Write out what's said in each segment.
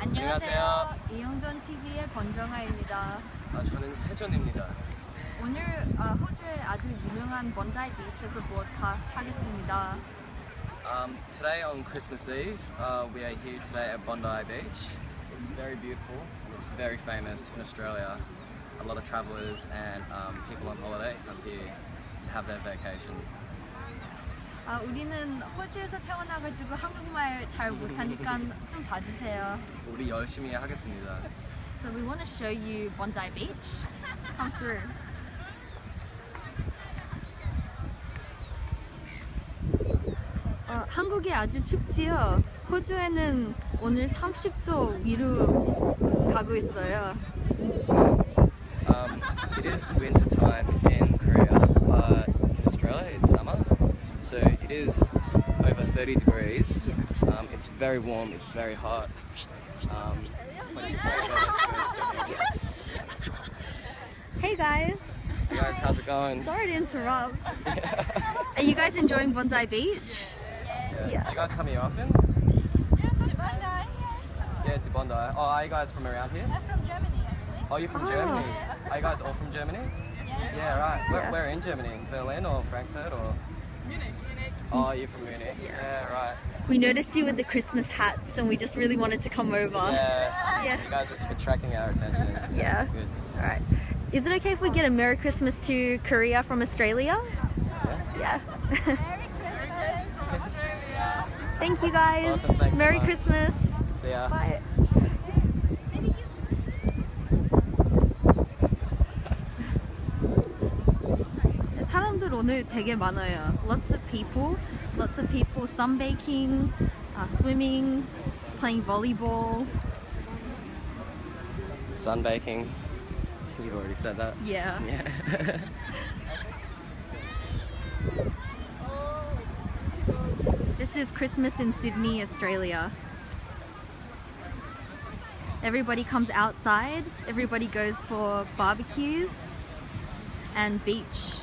안녕하세요. 이영전 TV의 권정아입니다. 아, 저는 세전입니다. 오늘 아, 호주의 아주 유명한 번다이 비치에서 broadcast 하겠습니다. Um, today on Christmas Eve, uh, we are here today at Bondi Beach. It's very beautiful. It's very famous in Australia. A lot of travellers and um, people on holiday come here to have their vacation. 아, 우리는 호주에서 태어나가지고 한국말 잘 못하니까 좀 봐주세요. 우리 열심히 하겠습니다. So we want to show you Bondi Beach. Come through. 어, 한국이 아주 춥지요. 호주에는 오늘 30도 위로 가고 있어요. Um, it is winter time in very warm, it's very hot. Um, hey guys! Hey guys, how's it going? Sorry to interrupt. Are you guys enjoying Bondi Beach? Yeah. yeah. You guys come here often? Yeah, to Bondi. Yeah, Bondi. Oh, are you guys from around here? I'm from Germany, actually. Oh, you're from oh. Germany? Are you guys all from Germany? Yeah, yeah right. Where, where in Germany? Berlin or Frankfurt or? Munich. Munich. Oh, you're from Munich. Yeah, yeah right. We noticed you with the Christmas hats and we just really wanted to come over. Yeah, yeah. you guys are attracting our attention. yeah, That's good. All right. Is it okay if we get a Merry Christmas to Korea from Australia? Yeah. yeah. Merry Christmas from Australia. Thank you guys. Awesome, thanks Merry so Christmas. See ya. Bye. Lots of people. Lots of people sunbaking, uh, swimming, playing volleyball. Sunbaking. I think you already said that. Yeah. Yeah. this is Christmas in Sydney, Australia. Everybody comes outside, everybody goes for barbecues and beach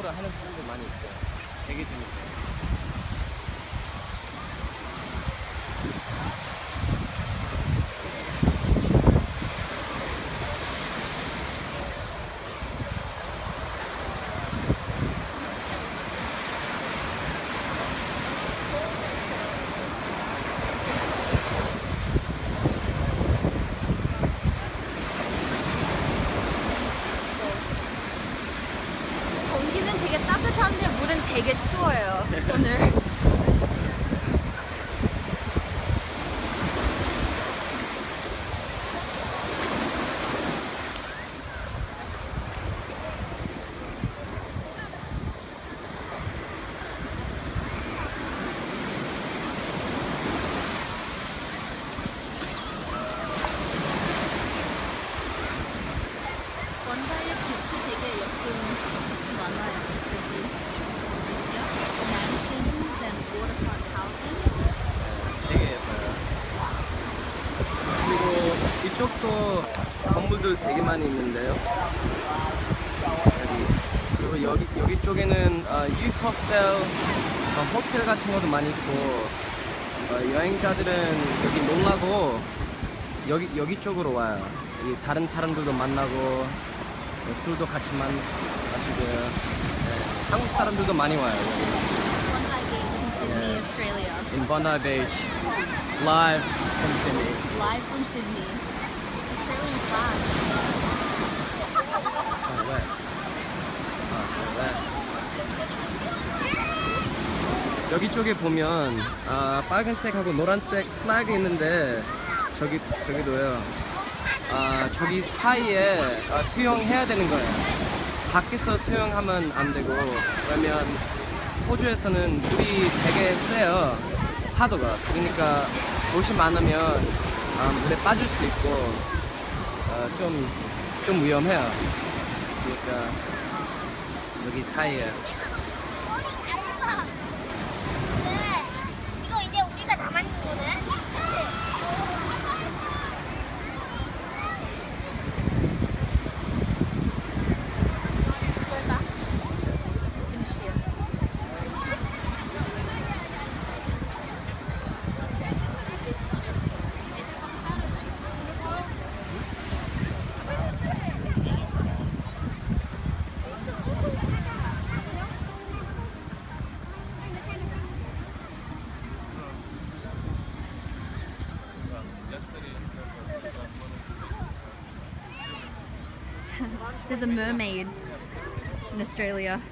선물을 하는 사람들 많이 있어요. 되게 재밌어요. 되게 추워요 오늘 가만 있는데요. 여기 그리고 여기 여기 쪽에는 아, 유스 호스텔 어, 호텔 같은 것도 많이 있고 어, 여행자들은 여기 놀라고 여기 여기 쪽으로 와요. 이 다른 사람들도 만나고 어, 술도 같이 만, 마시고 네. 한국 사람들도 많이 와요. 네. In Bondi Beach, live from Sydney. Live from Sydney. 배우니까. 아, 왜? 아, 왜? 여기 쪽에 보면 아, 빨간색하고 노란색 플래그 있는데 저기 저기도요. 아, 저기 사이에 아, 수영해야 되는 거예요. 밖에서 수영하면 안 되고 왜냐면 호주에서는 물이 되게 세요. 파도가 그러니까 옷이 많으면 아, 물에 빠질 수 있고 좀, 좀 위험해요. 그러니까 여기 사이에 There's a mermaid in Australia.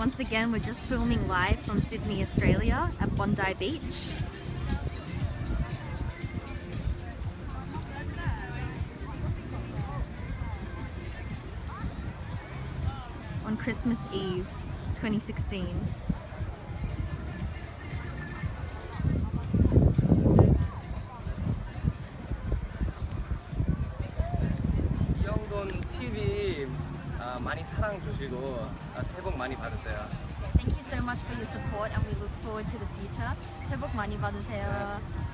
Once again, we're just filming live from Sydney, Australia at Bondi Beach. On Christmas Eve, 2016. TV 많이 사랑 주시고 새해 복 많이 받으세요. Thank you so much for your support and we look forward to the future. 새해 복 많이 받으세요.